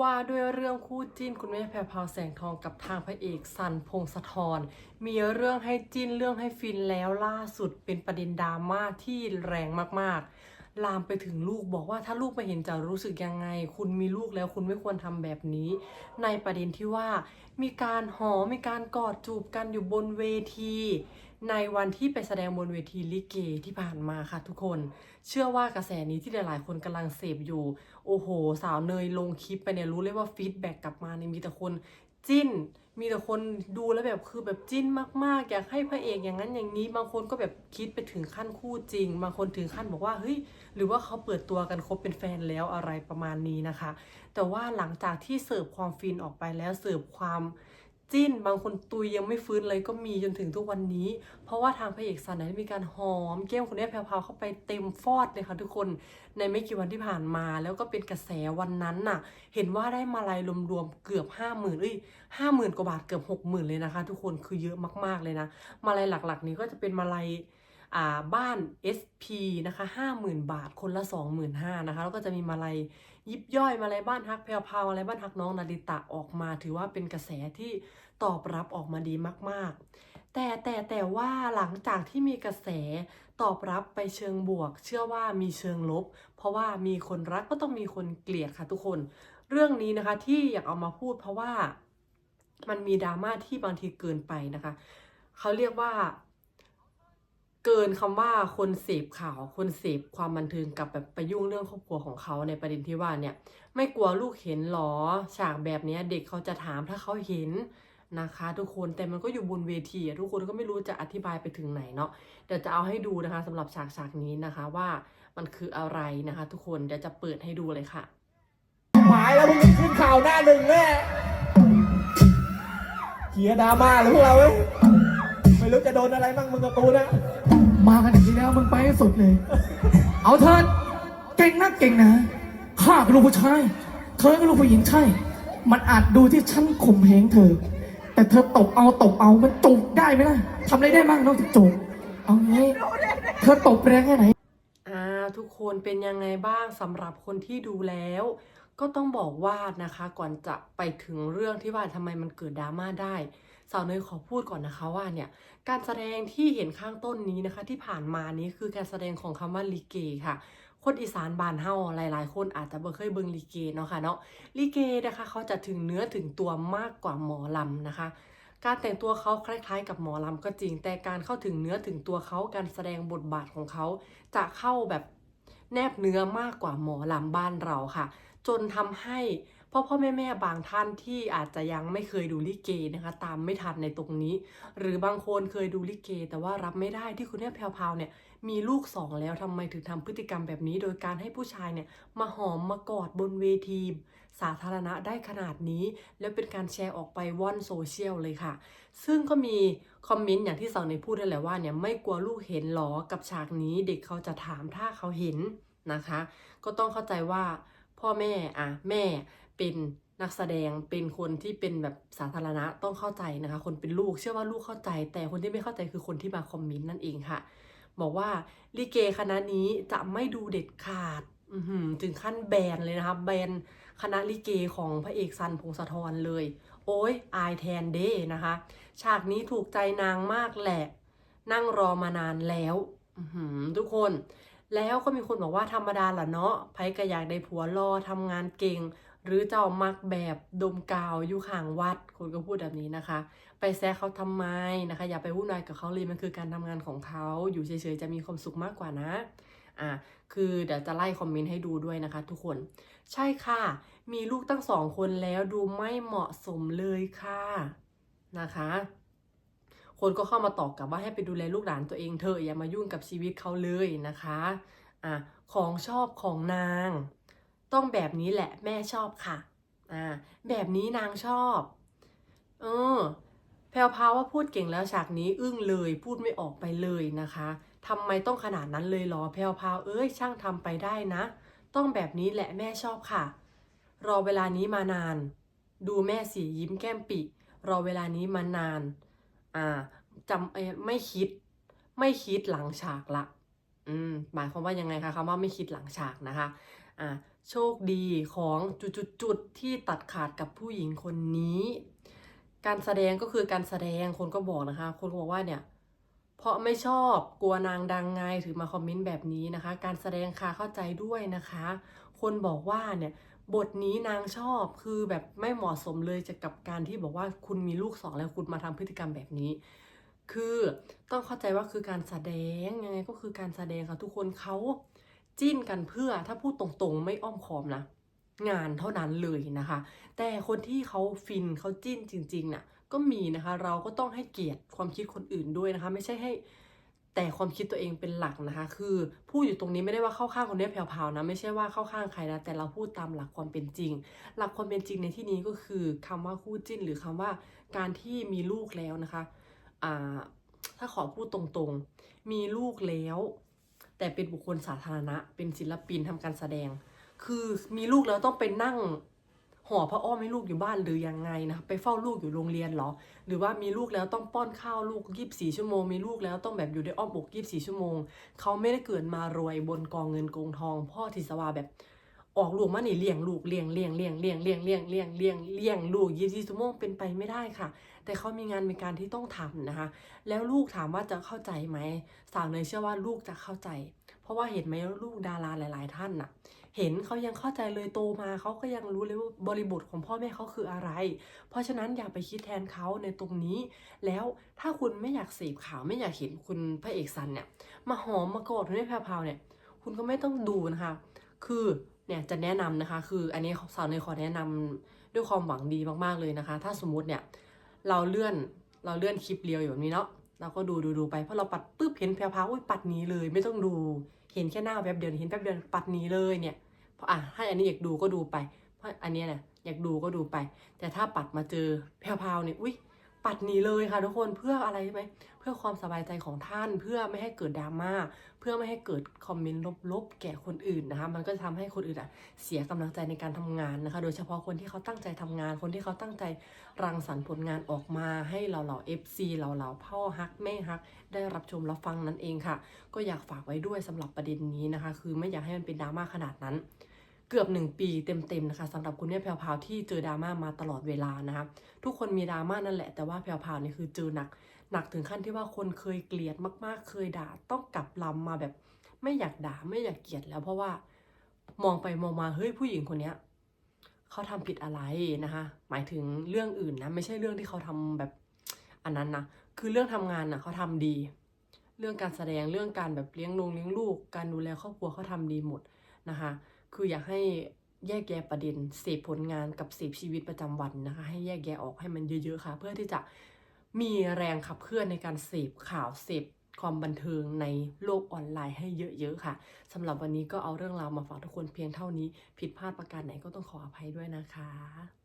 ว่าด้วยเรื่องคู่จิ้นคุณแม่แพรพราวแสงทองกับทางพระเอกสันพงศธรมีเรื่องให้จิ้นเรื่องให้ฟินแล้วล่าสุดเป็นประเด็นดราม่าที่แรงมากๆ ลามไปถึงลูกบอกว่าถ้าลูกไปเห็นจะรู้สึกยังไง คุณมีลูกแล้วคุณไม่ควรทำแบบนี้ ในประเด็นที่ว่ามีการหอมมีการกอดจูบกันอยู่บนเวที ในวันที่ไปแสดงบนเวทีลิเกที่ผ่านมาค่ะทุกคน เชื่อว่ากระแสนี้ที่หลายๆ คนกำลังเสพอยู่ โอ้โห สาวเนยลงคลิปไปเนี่ยรู้เลยว่าฟีดแบ็กกลับมาเนี่ยมีแต่คนจิ้น มีแต่คนดูแล้วแบบคือแบบจิ้นมากๆ อยากให้พระเอกอย่างนั้นอย่างนี้ บางคนก็แบบคิดไปถึงขั้นคู่จริง บางคนถึงขั้นบอกว่าเฮ้ยหรือว่าเขาเปิดตัวกันคบเป็นแฟนแล้วอะไรประมาณนี้นะคะ แต่ว่าหลังจากที่เสิร์ฟความฟินออกไปแล้วเสิร์ฟความ จิ้น บางคนตุยยังไม่ฟื้นเลยก็มีจนถึงทุกวันนี้ เพราะว่าทางพระเอกสันได้มีการหอมแก้มคนนี้แพรวๆเข้าไปเต็มฟอดเลยค่ะทุกคนในไม่กี่วันที่ผ่านมา แล้วก็เป็นกระแสวันนั้นน่ะ เห็นว่าได้มาลัยรวมๆเกือบห้าหมื่นเอ้ยห้าหมื่นกว่าบาทเกือบหกหมื่นเลยนะคะ ทุกคนคือเยอะมากๆเลยนะ มาลัยหลักๆ นี้ก็จะเป็นมาลัย บ้าน SP นะคะห้าหมื่นบาทคนละสองหมื่นห้านะคะแล้วก็จะมีมาลัยยิบย่อยมาลัยบ้านฮักแพรวพาวมาลัยบ้านฮักน้องนาริตะออกมา ถือว่าเป็นกระแสที่ตอบรับออกมาดีมาก ๆ แต่แต่แต่ว่าหลังจากที่มีกระแสตอบรับไปเชิงบวก เชื่อว่ามีเชิงลบ เพราะว่ามีคนรักก็ต้องมีคนเกลียดค่ะทุกคน เรื่องนี้นะคะที่อยากเอามาพูดเพราะว่ามันมีดราม่าที่บางทีเกินไปนะคะเขาเรียกว่า เกินคำว่าคนเสพข่าว คนเสพความบันเทิงกับแบบไปยุ่งเรื่องครอบครัวของเขาในประเด็นที่ว่าเนี่ยไม่กลัวลูกเห็นหรอฉากแบบนี้เด็กเขาจะถามถ้าเขาเห็นนะคะ ทุกคนแต่มันก็อยู่บนเวทีทุกคนก็ไม่รู้จะอธิบายไปถึงไหนเนาะเดี๋ยวจะเอาให้ดูนะคะสำหรับฉากฉากนี้นะคะว่ามันคืออะไรนะคะ ทุกคนเดี๋ยวจะเปิดให้ดูเลยค่ะหมายแล้วมึงขึ้นข่าวหน้าหนึ่งแน่เขียดราม่าเลยพวกเราเว้ย ไม่รู้จะโดนอะไรบ้างมึงกับกูนะ มากันอย่างนี้แล้วมึงไปให้สุดเลย เอาเถิดเก่งนะเก่งนะข้าเป็นลูกผู้ชาย เธอเป็นลูกผู้หญิงใช่ มันอาจดูที่ฉันข่มเหงเธอ แต่เธอตบเอาตบเอามันจูบได้ไหมล่ะทำอะไรได้บ้างนอกจากจูบเอาไงเธอตบแรงแค่ไหน อ่าทุกคนเป็นยังไงบ้างสำหรับคนที่ดูแล้ว ก็ต้องบอกว่านะคะก่อนจะไปถึงเรื่องที่ว่าทำไมมันเกิดดราม่าได้ สาวเนยขอพูดก่อนนะคะว่าเนี่ยการแสดงที่เห็นข้างต้นนี้นะคะ ที่ผ่านมานี้คือการแสดงของคำว่าลิเกค่ะคนอีสานบานเฮาหลาย ๆ คนอาจจะบ่เคยเบิ่งลิเกเนาะค่ะเนาะลิเกนะคะเขาจะถึงเนื้อถึงตัวมากกว่าหมอลำนะคะ การแต่งตัวเขาคล้าย ๆ กับหมอลำก็จริง แต่การเข้าถึงเนื้อถึงตัวเขาการแสดงบทบาทของเขา จะเข้าแบบแนบเนื้อมากกว่าหมอลำบ้านเราค่ะ จนทำให้ พ่อพ่อแม่แม่บางท่านที่อาจจะยังไม่เคยดูลิเกนะคะ ตามไม่ทันในตรงนี้ หรือบางคนเคยดูลิเก แต่ว่ารับไม่ได้ที่คุณแม่แพรวเนี่ยมีลูกสองแล้วทำไมถึงทำพฤติกรรมแบบนี้ โดยการให้ผู้ชายเนี่ยมาหอมมากอดบนเวที สาธารณะได้ขนาดนี้ แล้วเป็นการแชร์ออกไปว่อนโซเชียลเลยค่ะ ซึ่งก็มีคอมเมนต์อย่างที่สาวในพูดนั่นแหละว่าเนี่ยไม่กลัวลูกเห็นหรอกับฉากนี้ เด็กเขาจะถามถ้าเขาเห็นนะคะ ก็ต้องเข้าใจว่าพ่อแม่อะแม่ เป็นนักแสดงเป็นคนที่เป็นแบบสาธารณะต้องเข้าใจนะคะ คนเป็นลูกเชื่อว่าลูกเข้าใจ แต่คนที่ไม่เข้าใจคือคนที่มาคอมเมนต์นั่นเองค่ะ บอกว่าลิเกคณะนี้จะไม่ดูเด็ดขาดถึงขั้นแบนเลยนะคะแบนคณะลิเกของพระเอกซันพงศธรเลย โอ้ยอายแทนเด้นะคะ ฉากนี้ถูกใจนางมากแหละ นั่งรอมานานแล้วทุกคนแล้วก็มีคนบอกว่าธรรมดาล่ะเนาะไผก็อยากได้ผัวรอทำงานเก่ง หรือเจ้ามักแบบดมกาวอยู่ข้างวัด คนก็พูดแบบนี้นะคะ ไปแซะเขาทำไมนะคะ อย่าไปวุ่นวายกับเขาเลยมันคือการทำงานของเขาอยู่เฉยๆจะมีความสุขมากกว่านะอะคือเดี๋ยวจะไล่คอมเมนต์ให้ดูด้วยนะคะ ทุกคน ใช่ค่ะ มีลูกตั้งสองคนแล้วดูไม่เหมาะสมเลยค่ะนะคะ คนก็เข้ามาตอบกลับว่าให้ไปดูแลลูกหลานตัวเองเถอะอย่ามายุ่งกับชีวิตเขาเลยนะคะอะของชอบของนาง ต้องแบบนี้แหละแม่ชอบค่ะอ่าแบบนี้นางชอบ เออแพลวพาว่าพูดเก่งแล้วฉากนี้อึ้งเลยพูดไม่ออกไปเลยนะคะทำไมต้องขนาดนั้นเลยหรอแพลวพาวเอ้ยช่างทำไปได้นะ ต้องแบบนี้แหละแม่ชอบค่ะ รอเวลานี้มานาน ดูแม่สียิ้มแก้มปิ รอเวลานี้มานาน อ่าจำเอ่อไม่คิด ไม่คิดหลังฉากละ อืมหมายความว่ายังไงคะคำว่าไม่คิดหลังฉากนะคะอ่าโชคดีของจุดๆที่ตัดขาดกับผู้หญิงคนนี้ การแสดงก็คือการแสดงคนก็บอกนะคะ คนบอกว่าเนี่ย เพราะไม่ชอบกลัวนางดังไงถึงมาคอมเมนต์แบบนี้นะคะ การแสดงค่ะเข้าใจด้วยนะคะ คนบอกว่าเนี่ยบทนี้นางชอบคือแบบไม่เหมาะสมเลยจะกับการที่บอกว่าคุณมีลูกสองแล้วคุณมาทำพฤติกรรมแบบนี้ คือต้องเข้าใจว่าคือการแสดงยังไงก็คือการแสดงค่ะทุกคนเขาจิ้นกันเพื่อถ้าพูดตรงๆไม่อ้อมค้อมนะงานเท่านั้นเลยนะคะ แต่คนที่เขาฟินเขาจิ้นจริงๆน่ะก็มีนะคะ เราก็ต้องให้เกียรติความคิดคนอื่นด้วยนะคะ ไม่ใช่ให้แต่ความคิดตัวเองเป็นหลักนะคะ คือพูดอยู่ตรงนี้ไม่ได้ว่าเข้าข้างคนนี้แผ่วๆนะ ไม่ใช่ว่าเข้าข้างใครนะ แต่เราพูดตามหลักความเป็นจริง หลักความเป็นจริงในที่นี้ก็คือคำว่าคู่จิ้น หรือคำว่าการที่มีลูกแล้วนะคะ ถ้าขอพูดตรงๆ มีลูกแล้ว แต่เป็นบุคคลสาธารณะ เป็นศิลปินทำการแสดง คือมีลูกแล้วต้องไปนั่งห่อพระอ้อมให้ลูกอยู่บ้านหรือยังไงนะไปเฝ้าลูกอยู่โรงเรียนเหรอ หรือว่ามีลูกแล้วต้องป้อนข้าวลูกยีิบสี่ชั่วโมง มีลูกแล้วต้องแบบอยู่ในอ้อมอกยีิบสี่ชั่วโมง เขาไม่ได้เกิดมารวยบนกองเงินกองทอง พ่อทิสวาแบบ ออกลูกมานี่เลี้ยงลูกเลี้ยงเลี้ยงเลี้ยงเลี้ยงเลี้ยงเลี้ยงเลี้ยงเลี้ยงเลี้ยงลูกยี่สิบชั่วโมงเป็นไปไม่ได้ค่ะ แต่เขามีงานมีการที่ต้องทำนะคะ แล้วลูกถามว่าจะเข้าใจไหมสาวเนยเชื่อว่าลูกจะเข้าใจ เพราะว่าเห็นไหมลูกดาราหลาย ๆ ท่านน่ะ เห็นเขายังเข้าใจเลยโตมาเขาก็ยังรู้เลยว่าบริบทของพ่อแม่เขาคืออะไร เพราะฉะนั้นอย่าไปคิดแทนเขาในตรงนี้ แล้วถ้าคุณไม่อยากเสพข่าวไม่อยากเห็นคุณพระเอกซันเนี่ยมาหอมมากอดคุณแม่แพรวเนี่ย คุณก็ไม่ต้องดูนะคะ คือ เนี่ยจะแนะนำนะคะ คืออันนี้สาวเนยขอแนะนำด้วยความหวังดีมากๆเลยนะคะ ถ้าสมมุติเนี่ยเราเลื่อนเราเลื่อนคลิปเรียวอยู่แบบนี้เนาะเราก็ดูดูดูไปเพราะเราปัดปุ๊บเห็นแพรวๆอุ้ยปัดนี้เลย ไม่ต้องดูเห็นแค่หน้าแวบเดียวเห็นแป๊บเดียวปัดนี้เลยเนี่ยเพราะอะถ้าอันนี้อยากดูก็ดูไป เพราะอันนี้เนี่ยอยากดูก็ดูไป แต่ถ้าปัดมาเจอแพรวๆเนี่ยอุ้ย ปัดหนีเลยค่ะทุกคนเพื่ออะไรไหมเพื่อความสบายใจของท่าน เพื่อไม่ให้เกิดดราม่าเพื่อไม่ให้เกิดคอมเมนต์ลบๆแก่คนอื่นนะคะ มันก็จะทำให้คนอื่นอะเสียกำลังใจในการทำงานนะคะ โดยเฉพาะคนที่เขาตั้งใจทำงาน คนที่เขาตั้งใจรังสรรค์ผลงานออกมาให้เราเหล่า FC เราเหล่าพ่อฮักแม่ฮัก ได้รับชมรับฟังนั่นเองค่ะ ก็อยากฝากไว้ด้วยสำหรับประเด็นนี้นะคะ คือไม่อยากให้มันเป็นดราม่าขนาดนั้น เกือบหนึ่งปีเต็มๆนะคะสำหรับคุณแม่ยแพรวๆที่เจอดราม่ามาตลอดเวลานะคะทุกคนมีดราม่านั่นแหละแต่ว่าแพรวๆนี่คือเจอหนักหนักถึงขั้นที่ว่าคนเคยเกลียดมากๆ เคยด่าต้องกลับลำมาแบบ ไม่อยากด่าไม่อยากเกลียดแล้วเพราะว่ามองไปมองมาเฮ้ยผู้หญิงคนเนี้ยเขาทำผิดอะไรนะคะหมายถึงเรื่องอื่นนะไม่ใช่เรื่องที่เขาทำแบบอันนั้นนะคือเรื่องทำงานนะเขาทำดี เรื่องการแสดงเรื่องการแบบเลี้ยงลงเลี้ยงลูก การดูแลครอบครัวเขาทำดีหมดนะคะ คืออยากให้แยกแยะประเด็นเสพผลงานกับเสพชีวิตประจำวันนะคะ ให้แยกแยะออกให้มันเยอะๆค่ะ เพื่อที่จะมีแรงขับเคลื่อนในการเสพข่าวเสพความบันเทิงในโลกออนไลน์ให้เยอะๆค่ะสำหรับวันนี้ก็เอาเรื่องราวมาฝากทุกคนเพียงเท่านี้ ผิดพลาดประการไหนก็ต้องขออภัยด้วยนะคะ